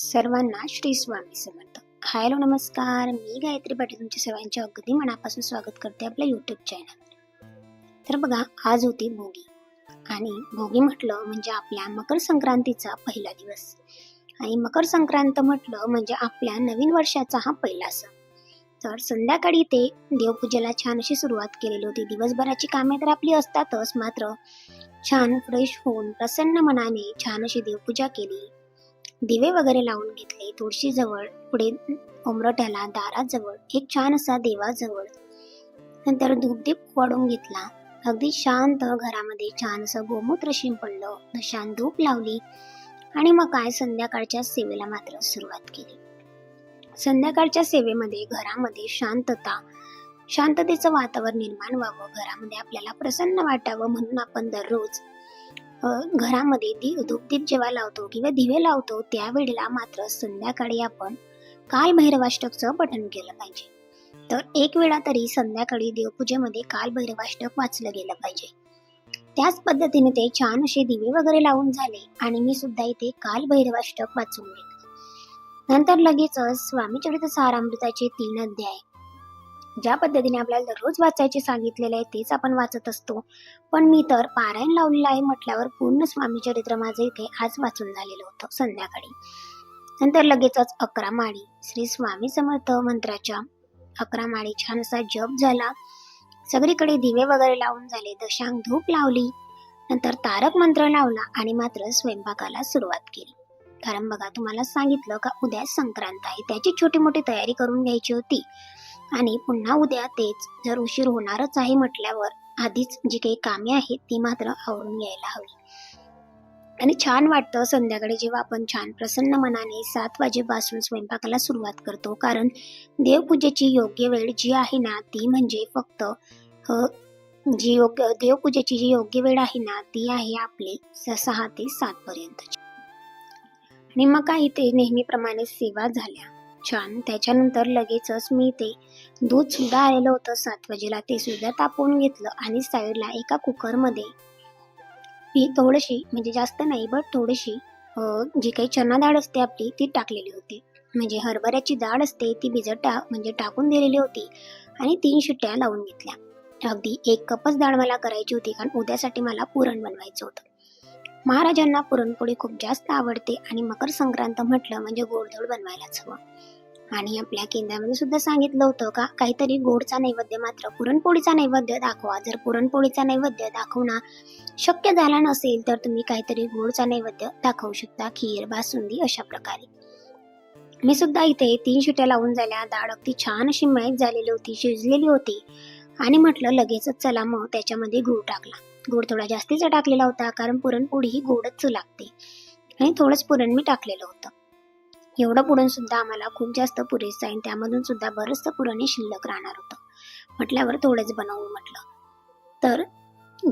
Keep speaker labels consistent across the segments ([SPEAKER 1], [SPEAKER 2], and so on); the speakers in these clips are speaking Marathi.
[SPEAKER 1] सर्वांना श्री स्वामी समर्थ. हॅलो नमस्कार मी गायत्री पाटील तुमच्या सर्वांचे अगदी मनापासून स्वागत करते आपल्या यूट्यूब चॅनल तर बघा आज होती भोगी. आणि भोगी म्हटलं म्हणजे आपल्या मकर संक्रांतीचा पहिला दिवस. आणि मकर संक्रांत म्हटलं म्हणजे आपल्या नवीन वर्षाचा हा पहिला सण. तर संध्याकाळी ते देवपूजेला छान अशी सुरुवात केलेली होती. दिवसभराची कामे तर आपली असतातच मात्र छान फ्रेश होऊन प्रसन्न मनाने छान अशी देवपूजा केली. दिवे वगैरे लावून घेतले. तुळशीजवळ पुढे उमरट्याला दाराजवळ एक छान असा देवाजवळ. नंतर धूपदीप वाढून घेतला. अगदी शांत घरामध्ये छान असं गोमूत्र शिंपडलं. शांत धूप लावली आणि मग काय? संध्याकाळच्या सेवेला मात्र सुरुवात केली. संध्याकाळच्या सेवेमध्ये घरामध्ये शांतता शांततेचं वातावरण निर्माण व्हावं. घरामध्ये आपल्याला प्रसन्न वाटावं म्हणून आपण दररोज घरामध्ये दी धूपदीप जेव्हा लावतो किंवा दिवे लावतो त्यावेळेला मात्र संध्याकाळी आपण काल भैरवाष्टकचं पठण केलं पाहिजे. तर एक वेळा तरी संध्याकाळी देवपूजेमध्ये काल भैरवाष्टक वाचलं गेलं पाहिजे. त्याच पद्धतीने ते छान असे दिवे वगैरे लावून झाले आणि मी सुद्धा इथे काल भैरवाष्टक वाचून घेतलं. नंतर लगेचच स्वामी चरित्र सारामृताचे तीन अध्याय ज्या पद्धतीने आपल्याला दररोज वाचायचे सांगितलेले आहे तेच आपण वाचत असतो. पण मी तर पारायण लावलेलं आहे म्हटल्यावर पूर्ण स्वामी चरित्र माझं इथे आज वाचून झालेलं होतं संध्याकाळी. नंतर लगेचच अकरा माळी. श्री स्वामी समर्थ मंत्राच्या अकरा माळी छान असा जप झाला. सगळीकडे दिवे वगैरे लावून झाले दशांक धूप लावली. नंतर तारक मंत्र लावला आणि मात्र स्वयंपाकाला सुरुवात केली. कारण बघा तुम्हाला सांगितलं का उद्या संक्रांत आहे त्याची छोटी मोठी तयारी करून घ्यायची होती. आणि पुन्हा उद्या तेच जर उशीर होणारच आहे म्हटल्यावर आधीच जी काही कामे आहेत ती मात्र आवरून यायला हवी. आणि छान वाटतं संध्याकाळी जेव्हा आपण छान प्रसन्न मनाने सात वाजेपासून स्वयंपाकाला सुरुवात करतो. कारण देवपूजेची योग्य वेळ जी आहे ना ती म्हणजे फक्त जी योग्य देवपूजेची जी योग्य वेळ आहे ना ती आहे आपली सहा ते सातपर्यंतची आणि मग काही ते नेहमीप्रमाणे सेवा झाल्या. छान. त्याच्यानंतर लगेचच मी ते दूध सुद्धा आलेलं होतं. सात वाजेला ते सुद्धा तापवून घेतलं आणि साईडला एका कुकरमध्ये ती थोडीशी म्हणजे जास्त नाही बट थोडीशी जी काही चना डाळ असते आपली ती टाकलेली होती. म्हणजे हरभऱ्याची डाळ असते ती भिजत टा म्हणजे टाकून दिलेली होती आणि तीन शिट्ट्या लावून घेतल्या. अगदी एक कपच डाळ मला करायची होती कारण उद्यासाठी मला पुरण बनवायचं होतं. महाराजांना पुरणपोळी खूप जास्त आवडते आणि मकर संक्रांत म्हटलं म्हणजे गोडधोड बनवायलाच हवं. आणि आपल्या केंद्रामध्ये सुद्धा सांगितलं होतं का काहीतरी गोडचा नैवेद्य मात्र पुरणपोळीचा नैवेद्य दाखवा. जर पुरणपोळीचा नैवेद्य दाखवणं शक्य झाला नसेल तर तुम्ही काहीतरी गोडचा नैवेद्य दाखवू शकता खीर बासुंदी अशा प्रकारे. मी सुद्धा इथे तीन शिट्या लावून झाल्या. डाळ अगदी छान अशी मॅच झालेली होती शिजलेली होती. आणि म्हटलं लगेचच चला मग त्याच्यामध्ये गूळ टाकला. गूळ थोडा जास्तीचा टाकलेला होता कारण पुरणपोळी ही गोडच लागते. आणि थोडंच पुरण मी टाकलेलं होतं. एवढं पुरण सुद्धा आम्हाला खूप जास्त पुरेसं आहे त्यामधून सुद्धा बरंचसं पुरण हे शिल्लक राहणार होतं. म्हटल्यावर थोडंच बनवू म्हटलं. तर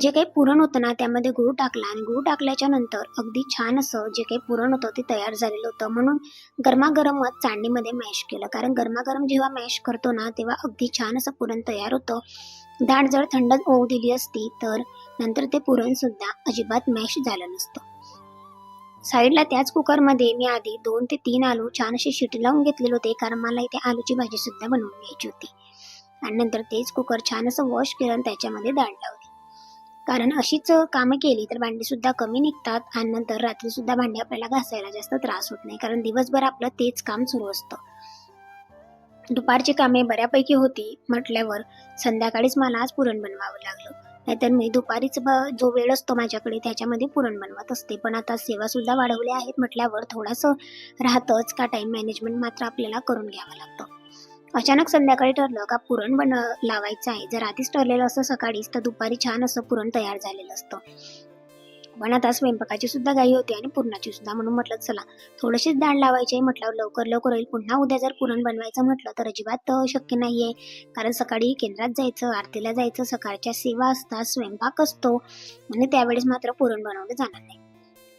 [SPEAKER 1] जे काही पुरण होतं ना त्यामध्ये गूळ टाकला आणि गूळ टाकल्याच्या नंतर अगदी छान असं जे काही पुरण होतं ते तयार झालेलं होतं. म्हणून गरमागरमच चाळणीमध्ये मॅश केलं. कारण गरमागरम जेव्हा मॅश करतो ना तेव्हा अगदी छान असं पुरण तयार होतं. डाळ जर थंड होऊ दिली असती तर नंतर ते पुरण सुद्धा अजिबात मॅश झालं नसतं. साईडला त्याच कुकरमध्ये मी आधी दोन ते तीन आलू छान असे शिटी लावून घेतलेले होते कारण मला इथे आलूची भाजी सुद्धा बनवून घ्यायची होती. आणि नंतर तेच कुकर छान असं वॉश केलं आणि त्याच्यामध्ये डाळ लावली. कारण अशीच कामं केली तर भांडी सुद्धा कमी निघतात आणि नंतर रात्री सुद्धा भांडी आपल्याला घासायला जास्त त्रास होत नाही कारण दिवसभर आपलं तेच काम सुरू असतं. दुपारची कामे बऱ्यापैकी होती म्हटल्यावर संध्याकाळीच मला आज पुरण बनवावं लागलं. नाहीतर मी दुपारीच ब- जो वेळ असतो माझ्याकडे त्याच्यामध्ये पुरण बनवत असते. पण आता सेवासुद्धा वाढवल्या आहेत म्हटल्यावर थोडंसं राहतंच का टाइम मॅनेजमेंट मात्र आपल्याला करून घ्यावं लागतं. अचानक संध्याकाळी ठरलं का पुरण बन लावायचं आहे. जर आधीच ठरलेलं असं सकाळीच तर दुपारी छान असं पुरण तयार झालेलं असतं. पण आता स्वयंपाकाची सुद्धा गाई होती आणि पुरणाची सुद्धा. म्हणून म्हटलं चला थोडीशीच डाळ लावायची. म्हटलं म्हटल्यावर लवकर लवकर होईल. पुन्हा उद्या जर पुरण बनवायचं म्हटलं तर अजिबात शक्य शक्य आहे कारण सकाळी केंद्रात जायचं आरतीला जायचं सकाळच्या सेवा असतात स्वयंपाक असतो. आणि त्यावेळेस मात्र पुरण बनवलं जाणार नाही.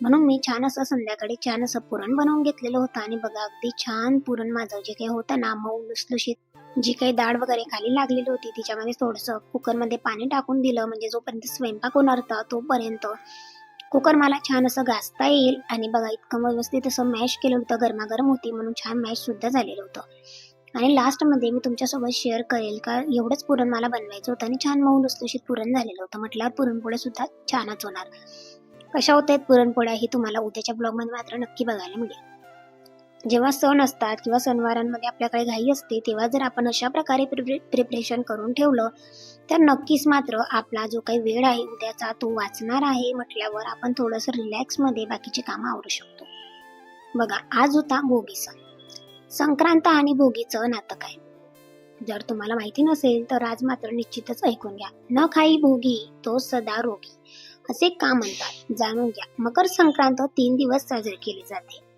[SPEAKER 1] म्हणून मी छान असं संध्याकाळी छान असं पुरण बनवून घेतलेलं होतं. आणि बघा अगदी छान पुरण माझं जे काही होतं ना मऊ लुसलुशीत जी काही डाळ वगैरे खाली लागलेली होती तिच्यामध्ये थोडंसं कुकरमध्ये पाणी टाकून दिलं. म्हणजे जोपर्यंत स्वयंपाक होणार होता तोपर्यंत. कुकर मला छान असं घासता येईल. आणि बघा इतकं व्यवस्थित असं मॅश केलं होतं गरमागरम होती म्हणून छान मॅश सुद्धा झालेलं होतं. आणि लास्टमध्ये मी तुमच्यासोबत शेअर करेल का? एवढंच पुरण मला बनवायचं होतं आणि छान मऊ लुसलुशीत पुरण झालेलं होतं. म्हटल्यावर पुरणपोळ्या सुद्धा छानच होणार. कशा होत आहेत पुरणपोळ्या हे तुम्हाला उद्याच्या ब्लॉगमध्ये मात्र नक्की बघायला मिळेल. जेव्हा सण असतात किंवा सणवारांमध्ये आपल्याकडे घाई असते तेव्हा जर आपण अशा प्रकारे प्रिपरेशन करून ठेवलं तर नक्कीच मात्र आपला जो काही वेळ आहे उद्याचा तो वाचणार आहे म्हटल्यावर आपण थोडंसं रिलॅक्समध्ये बाकीची कामं आवरू शकतो. बघा आज होता भोगी सण. संक्रांत आणि भोगीचं नातं काय? जर तुम्हाला माहिती नसेल तर आज मात्र निश्चितच ऐकून घ्या. न खाई भोगी तो सदा रोगी असे का म्हणतात? जाणून घ्या. मकर संक्रांत तीन दिवस साजरी केली जाते.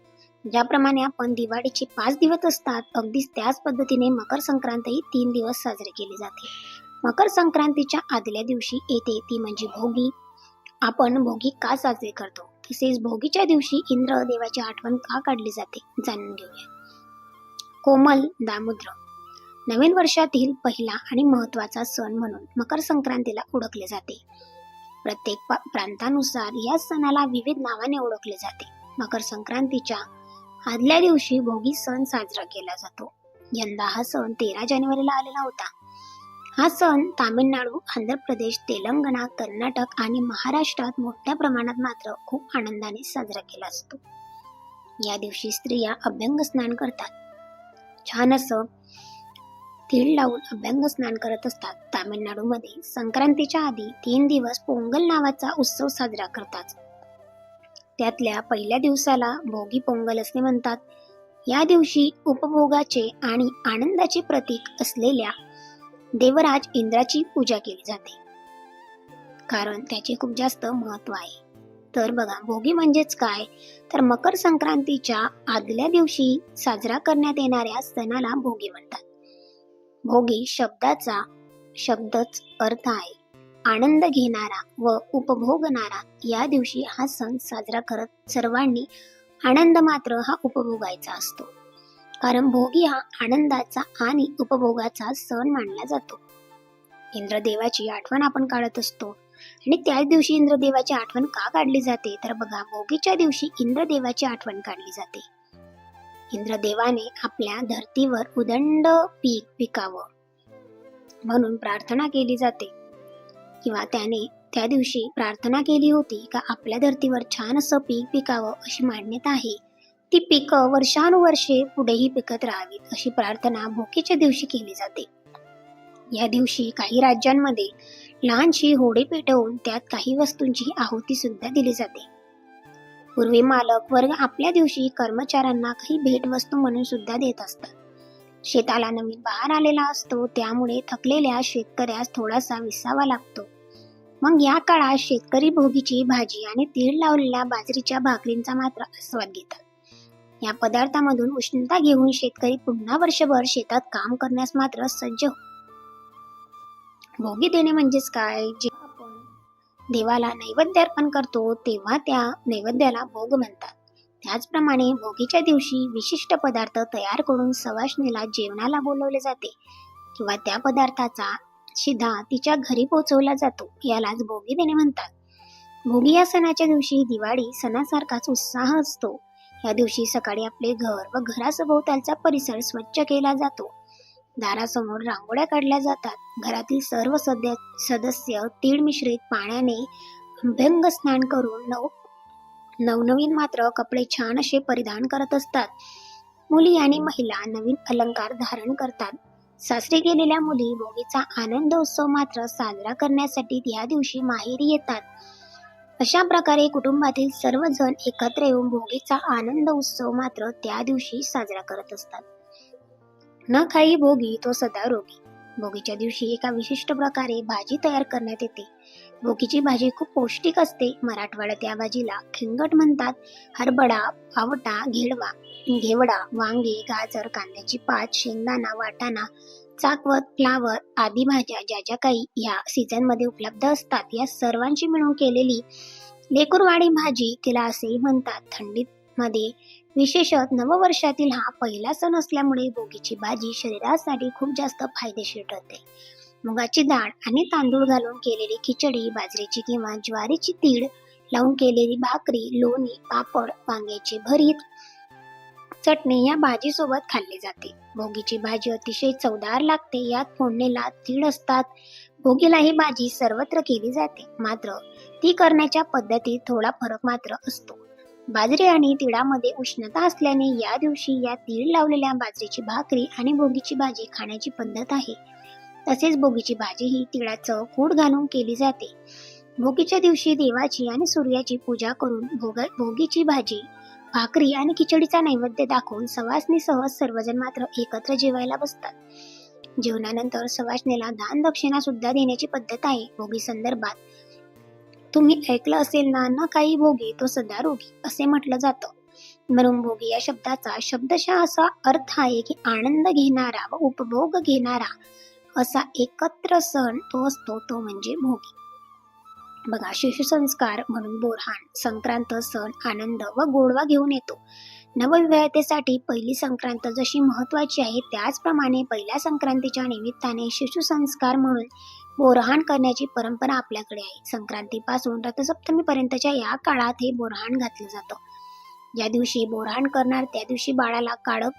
[SPEAKER 1] ज्याप्रमाणे आपण दिवाळीचे पाच दिवस असतात अगदीच त्याच पद्धतीने मकर संक्रांतही तीन दिवस साजरी केली जाते. मकर संक्रांतीच्या आदल्या दिवशी येते ती म्हणजे भोगी. आपण भोगी का साजरी करतो? तसेच भोगीच्या दिवशी इंद्र देवाची आठवण का काढली जाते? जाणून घेऊया. कोमल दामुद्र. नवीन वर्षातील पहिला आणि महत्त्वाचा सण म्हणून मकर संक्रांतीला ओळखले जाते. प्रत्येक प्रांतानुसार या सणाला विविध नावाने ओळखले जाते. मकर संक्रांतीच्या आदल्या दिवशी भोगी सण साजरा केला जातो. यंदा हा सण तेरा जानेवारीला आलेला होता. हा सण तामिळनाडू आंध्र प्रदेश तेलंगणा कर्नाटक आणि महाराष्ट्रात मोठ्या प्रमाणात मात्र खूप आनंदाने साजरा केला असतो या दिवशी स्त्रिया अभ्यंग स्नान करतात. छान असं तीळ लावून अभ्यंग स्नान करत असतात. तामिळनाडूमध्ये संक्रांतीच्या आधी तीन दिवस पोंगल नावाचा उत्सव साजरा करतात. त्यातल्या पहिल्या दिवसाला भोगी पोंगल असे म्हणतात या दिवशी उपभोगाचे आणि आनंदाचे प्रतीक असलेल्या देवराज इंद्राची पूजा केली जाते. कारण त्याचे खूप जास्त महत्त्व आहे. तर बघा भोगी म्हणजेच काय? तर मकर संक्रांतीच्या आदल्या दिवशी साजरा करण्यात येणाऱ्या सणाला भोगी म्हणतात. भोगी शब्दाचा शब्दच अर्थ आहे. आनंद घेणारा व उपभोगणारा या दिवशी हा सण साजरा करत सर्वांनी आनंद मात्र हा उपभोगायचा असतो. कारण भोगी हा आनंदाचा आणि उपभोगाचा सण मानला जातो. इंद्रदेवाची आठवण आपण काढत असतो. आणि त्याच दिवशी इंद्रदेवाची आठवण का काढली जाते? तर बघा भोगीच्या दिवशी इंद्रदेवाची आठवण काढली जाते. इंद्रदेवाने आपल्या धर्तीवर उदंड पीक पिकावं म्हणून प्रार्थना केली जाते. किंवा त्याने त्या दिवशी प्रार्थना केली होती का आपल्या धर्तीवर छान असं पीक पिकावं अशी मान्यता आहे. ती पिकं वर्षानुवर्षे पुढेही पिकत राहावीत अशी प्रार्थना भोकीच्या दिवशी केली जाते. या दिवशी काही राज्यांमध्ये लहानशी होडी पेटवून त्यात काही वस्तूंची आहुती सुद्धा दिली जाते. पूर्वी मालक वर्ग आपल्या दिवशी कर्मचाऱ्यांना काही भेटवस्तू म्हणून सुद्धा देत असतात. शेताला नवीन बहार आलेला असतो त्यामुळे थकलेल्या शेतकऱ्यास थोडासा विसावा लागतो. मग या काळात शेतकरी भोगीची भाजी आणि तीळ लावलेल्या बाजरीच्या भाकरींचा मात्र आस्वाद घेतात. या पदार्थामधून उष्णता घेऊन शेतकरी पुन्हा वर्षभर शेतात काम करण्यास मात्र सज्ज हो- भोगी देणे म्हणजेच काय? जे आपण देवाला नैवेद्य अर्पण करतो तेव्हा त्या नैवेद्याला भोग म्हणतात. त्याचप्रमाणे भोगीच्या दिवशी विशिष्ट पदार्थ तयार करून सवाष्णीला जेवणाला बोलवले जाते किंवा त्या पदार्थाचा शिधा तिच्या घरी पोहोचवला जातो यालाच भोगी देणे म्हणतात. भोगी या सणाच्या दिवशी दिवाळी सणासारखाच उत्साह असतो. या दिवशी सकाळी आपले घर व घरासभोवतालचा परिसर स्वच्छ केला जातो. दारासमोर रांगोळ्या काढल्या जातात. घरातील सर्व सद्य सदस्य तीळ मिश्रित पाण्याने अभ्यंग स्नान करून नव नवनवीन मात्र कपडे छान असे परिधान करत असतात. मुली आणि महिला नवीन अलंकार धारण करतात. सासरी गेलेल्या मुली भोगीचा आनंद उत्सव मात्र साजरा करण्यासाठी या दिवशी माहेरी येतात. अशा प्रकारे कुटुंबातील सर्वजण एकत्र येऊन भोगीचा आनंद उत्सव मात्र त्या दिवशी साजरा करत असतात. न खाई भोगी तो सदा रोगी. भोगीच्या दिवशी एका विशिष्ट प्रकारे भाजी तयार करण्यात येते. भोगीची भाजी खूप पौष्टिक असते. मराठवाड्यात या भाजीला खिंगट म्हणतात. हरबडा पावटा घेडवा घेवडा वांगे गाजर कांद्याची पात शेंगदाणा वाटाणा चाकवत फ्लावर आदी भाज्या ज्या ज्या काही या सीझनमध्ये उपलब्ध असतात या सर्वांची मिळून केलेली लेकुरवाडी भाजी तिला असेही म्हणतात. थंडीत मध्ये विशेषत नववर्षातील हा पहिला सण असल्यामुळे भोगीची भाजी शरीरासाठी खूप जास्त फायदेशीर ठरते. मुगाची डाळ आणि तांदूळ घालून केलेली खिचडी बाजरीची किंवा ज्वारीची तीळ लावून केलेली भाकरी लोणी पापड वांग्याचे भरीत चटणी या भाजीसोबत खाल्ली जाते. भोगीची भाजी अतिशय चवदार लागते यात फोडणीला तीळ असतात. भोगीला ही भाजी सर्वत्र केली जाते मात्र ती करण्याच्या पद्धतीत थोडा फरक मात्र असतो. बाजरी आणि तिळामध्ये उष्णता असल्याने या दिवशी या तीळ लावलेल्या बाजरीची भाकरी आणि भोगीची भाजी खाण्याची पद्धत आहे. तसेच भोगीची भाजी ही तिळाचं कूड घालून केली जाते. भोगीच्या दिवशी देवाची आणि सूर्याची पूजा करून भोग भोगीची भाजी भाकरी आणि खिचडीचा नैवेद्य दाखवून सवासनीसह सर्वजण मात्र एकत्र जेवायला बसतात. जेवणानंतर सवासणीला दान दक्षिणा सुद्धा देण्याची पद्धत आहे भोगी संदर्भात. तुम्ही ऐकलं असेल ना न काही भोगी तो सदा रोगी असे म्हटलं जातं. म्हणून भोगी या शब्दाचा शब्दशः असा अर्थ आहे की आनंद घेणारा व उपभोग घेणारा असा एकत्र सण तो असतो तो म्हणजे भोगी. बघा शिशुसंस्कार म्हणून बोरहाण संक्रांत सण आनंद व गोडवा घेऊन येतो. नवविवाहितेसाठी पहिली संक्रांत जशी महत्वाची आहे त्याचप्रमाणे पहिल्या संक्रांतीच्या निमित्ताने शिशुसंस्कार म्हणून बोरहाण करण्याची परंपरा आपल्याकडे आहे. संक्रांतीपासून रथसप्तमीपर्यंतच्या या काळात हे बोरहाण घातलं जातं. ज्या दिवशी बोरहाण करणार त्या दिवशी बाळाला काळप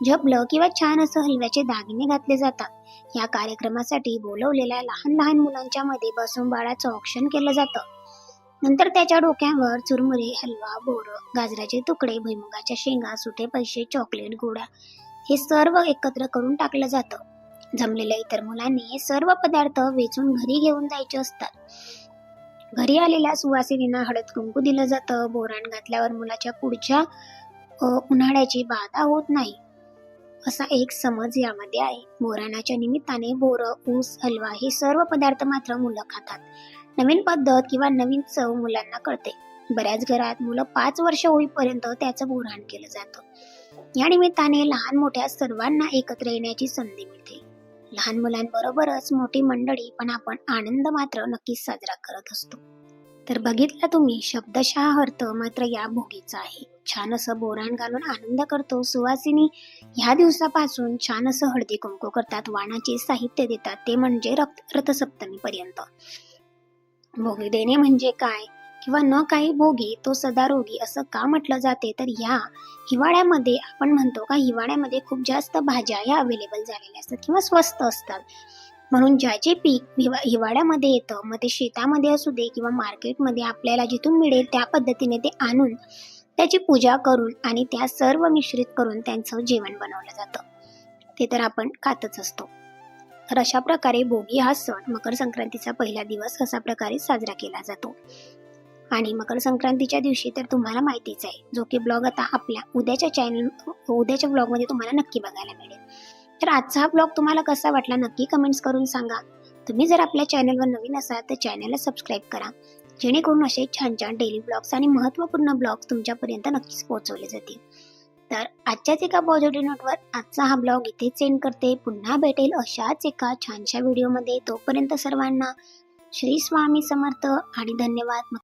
[SPEAKER 1] झपलं किंवा छान असं हलव्याचे दागिने घातले जातात. या कार्यक्रमासाठी बोलवलेल्या लहान लहान मुलांच्या मध्ये बसून बाळाचं औक्षण केलं जातं. नंतर त्याच्या डोक्यावर चुरमुरे हलवा बोरं गाजराचे तुकडे भुईमुगाच्या शेंगा सुटे पैसे चॉकलेट गोळा हे सर्व एकत्र करून टाकलं जातं. जमलेल्या इतर मुलांनी हे सर्व पदार्थ वेचून घरी घेऊन जायचे असतात. घरी आलेल्या सुवासिनींना हळद कुंकू दिलं जातं. बोराण घातल्यावर मुलाच्या पुढच्या उन्हाळ्याची बाधा होत नाही. असा एक समज यामध्ये आहे. बोराणाच्या निमित्ताने बोर ऊस हलवा हे सर्व पदार्थ मात्र मुलं खातात. नवीन पद्धत किंवा नवीन चव मुलांना कळते. बऱ्याच घरात मुलं पाच वर्ष होईपर्यंत त्याचं बोराण केलं जातं. या निमित्ताने लहान मोठ्या सर्वांना एकत्र येण्याची संधी मिळते. लहान मुलांबरोबरच मोठी मंडळी पण आपण आनंद मात्र नक्कीच साजरा करत असतो. तर बघितला तुम्ही शब्दशः अर्थ मात्र या भोगीचा आहे. छान असं बोराण घालून आनंद करतो सुवासिनी. ह्या दिवसापासून छान असं हळदी कुंकू करतात वाणाचे साहित्य देतात ते म्हणजे रक्त रथसप्तमी पर्यंत भोगी देणे म्हणजे काय किंवा न काही भोगी तो सदा रोगी असं का म्हटलं जाते? तर या हिवाळ्यामध्ये आपण म्हणतो का हिवाळ्यामध्ये खूप जास्त भाज्या या अवेलेबल झालेल्या असतात किंवा स्वस्त असतात. म्हणून ज्याचे पीक हिवा हिवाळ्यामध्ये येतं मग ते शेतामध्ये असू दे किंवा मार्केटमध्ये आपल्याला जिथून मिळेल त्या पद्धतीने ते आणून त्याची पूजा करून आणि त्या सर्व मिश्रित करून त्यांचं जेवण बनवलं जातं. ते तर आपण खातच असतो. तर अशा प्रकारे भोगी हा सण मकर संक्रांतीचा पहिला दिवस अशा प्रकारे साजरा केला जातो. आणि मकर संक्रांतीच्या दिवशी तर तुम्हाला माहितीच आहे जो की ब्लॉग आता आपल्या उद्याच्या चॅनल उद्याच्या ब्लॉगमध्ये तुम्हाला नक्की बघायला मिळेल. तर आजचा हा ब्लॉग तुम्हाला कसा वाटला नक्की कमेंट्स करून सांगा. तुम्ही जर आपल्या चॅनलवर नवीन असाल तर चॅनलला सबस्क्राईब करा. जेणेकरून असे छान छान डेली ब्लॉग्स आणि महत्त्वपूर्ण ब्लॉग्स तुमच्यापर्यंत नक्कीच पोहोचवले जातील. तर आजच्याच एका पॉझिटिव्ह नोटवर आजचा हा ब्लॉग इथेच सेंड करते. पुन्हा भेटेल अशाच एका छानशा व्हिडिओमध्ये तोपर्यंत सर्वांना श्री स्वामी समर्थ आणि धन्यवाद.